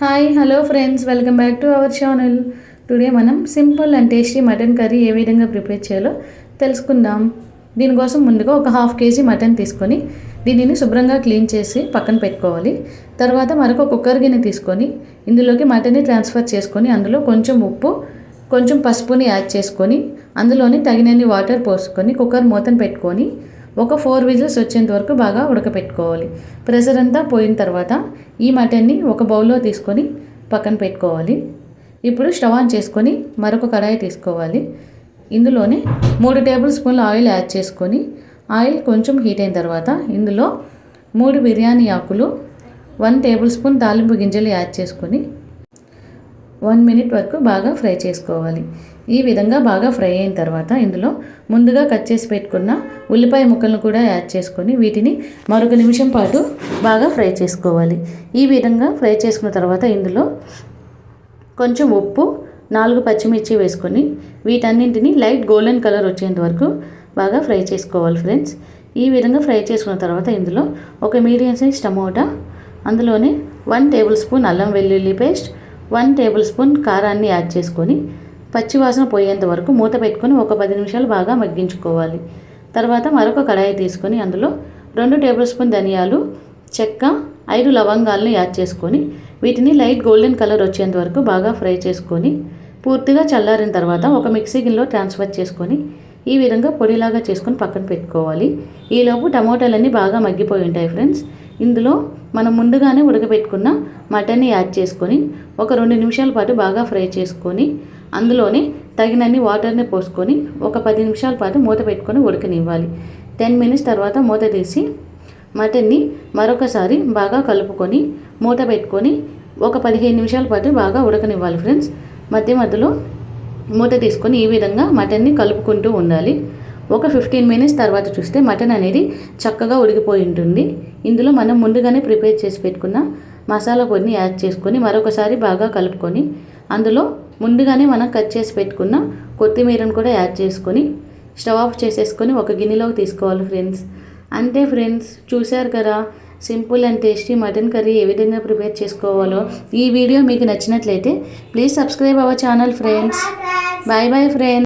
Hi hello friends welcome back to our channel today మనం simple and tasty mutton curry ఏ విధంగా prepare చేయాలో తెలుసుకుందాం. దీనికోసం ముందుగా ఒక హాఫ్ కేజీ మటన్ తీసుకొని దీనిని శుభ్రంగా క్లీన్ చేసి పక్కన పెట్టుకోవాలి. తర్వాత మరొక కుక్కర్ గిన్నె తీసుకొని ఇందులోకి మటన్ని ట్రాన్స్ఫర్ చేసుకొని అందులో కొంచెం ఉప్పు కొంచెం పసుపుని యాడ్ చేసుకొని అందులోని తగినన్ని వాటర్ పోసుకొని కుక్కర్ మూతను పెట్టుకొని ఒక ఫోర్ విజిల్స్ వచ్చేంత వరకు బాగా ఉడకపెట్టుకోవాలి. ప్రెషర్ అంతా పోయిన తర్వాత ఈ మటన్ని ఒక బౌల్లో తీసుకొని పక్కన పెట్టుకోవాలి. ఇప్పుడు స్టవ్ ఆన్ చేసుకొని మరొక కడాయి తీసుకోవాలి. ఇందులోనే మూడు టేబుల్ స్పూన్ల ఆయిల్ యాడ్ చేసుకొని ఆయిల్ కొంచెం హీట్ అయిన తర్వాత ఇందులో మూడు బిర్యానీ ఆకులు వన్ టేబుల్ స్పూన్ తాలింపు గింజలు యాడ్ చేసుకొని వన్ మినిట్ వరకు బాగా ఫ్రై చేసుకోవాలి. ఈ విధంగా బాగా ఫ్రై అయిన తర్వాత ఇందులో ముందుగా కట్ చేసి పెట్టుకున్న ఉల్లిపాయ ముక్కలను కూడా యాడ్ చేసుకొని వీటిని మరొక నిమిషం పాటు బాగా ఫ్రై చేసుకోవాలి. ఈ విధంగా ఫ్రై చేసుకున్న తర్వాత ఇందులో కొంచెం ఉప్పు నాలుగు పచ్చిమిర్చి వేసుకొని వీటన్నింటిని లైట్ గోల్డెన్ కలర్ వచ్చేంత వరకు బాగా ఫ్రై చేసుకోవాలి ఫ్రెండ్స్. ఈ విధంగా ఫ్రై చేసుకున్న తర్వాత ఇందులో ఒక మీడియం సైజ్ టమోటా అందులోనే వన్ టేబుల్ స్పూన్ అల్లం వెల్లుల్లి పేస్ట్ వన్ టేబుల్ స్పూన్ కారాన్ని యాడ్ చేసుకొని పచ్చివాసన పోయేంత వరకు మూత పెట్టుకొని ఒక పది నిమిషాలు బాగా మగ్గించుకోవాలి. తర్వాత మరొక కడాయి తీసుకొని అందులో రెండు టేబుల్ స్పూన్ ధనియాలు చెక్క ఐదు లవంగాలను యాడ్ చేసుకొని వీటిని లైట్ గోల్డెన్ కలర్ వచ్చేంత వరకు బాగా ఫ్రై చేసుకొని పూర్తిగా చల్లారిన తర్వాత ఒక మిక్సీ గిన్నెలో ట్రాన్స్ఫర్ చేసుకొని ఈ విధంగా పొడిలాగా చేసుకొని పక్కన పెట్టుకోవాలి. ఈలోపు టమోటాలన్నీ బాగా మగ్గిపోయి ఉంటాయి ఫ్రెండ్స్. ఇందులో మనం ముందుగానే ఉడకబెట్టుకున్న మటన్ని యాడ్ చేసుకొని ఒక రెండు నిమిషాల పాటు బాగా ఫ్రై చేసుకొని అందులోనే తగినన్ని వాటర్ని పోసుకొని ఒక పది నిమిషాల పాటు మూత పెట్టుకొని ఉడకనివ్వాలి. టెన్ మినిట్స్ తర్వాత మూత తీసి మటన్ని మరొకసారి బాగా కలుపుకొని మూత పెట్టుకొని ఒక పదిహేను నిమిషాల పాటు బాగా ఉడకనివ్వాలి ఫ్రెండ్స్. మధ్య మధ్యలో మూత తీసుకొని ఈ విధంగా మటన్ని కలుపుకుంటూ ఉండాలి. ఒక ఫిఫ్టీన్ మినిట్స్ తర్వాత చూస్తే మటన్ అనేది చక్కగా ఉడికిపోయి ఉంటుంది. ఇందులో మనం ముందుగానే ప్రిపేర్ చేసి పెట్టుకున్న మసాలా పొడిని యాడ్ చేసుకొని మరొకసారి బాగా కలుపుకొని అందులో ముందుగానే మనం కట్ చేసి పెట్టుకున్న కొత్తిమీరను కూడా యాడ్ చేసుకొని స్టవ్ ఆఫ్ చేసేసుకొని ఒక గిన్నెలోకి తీసుకోవాలి ఫ్రెండ్స్. అంతే ఫ్రెండ్స్ చూశారు కదా simple and tasty mutton curry ఏ విధంగా ప్రిపేర్ చేసుకోవాలో ఈ వీడియో మీకు నచ్చినట్లయితే please subscribe our channel friends bye bye friends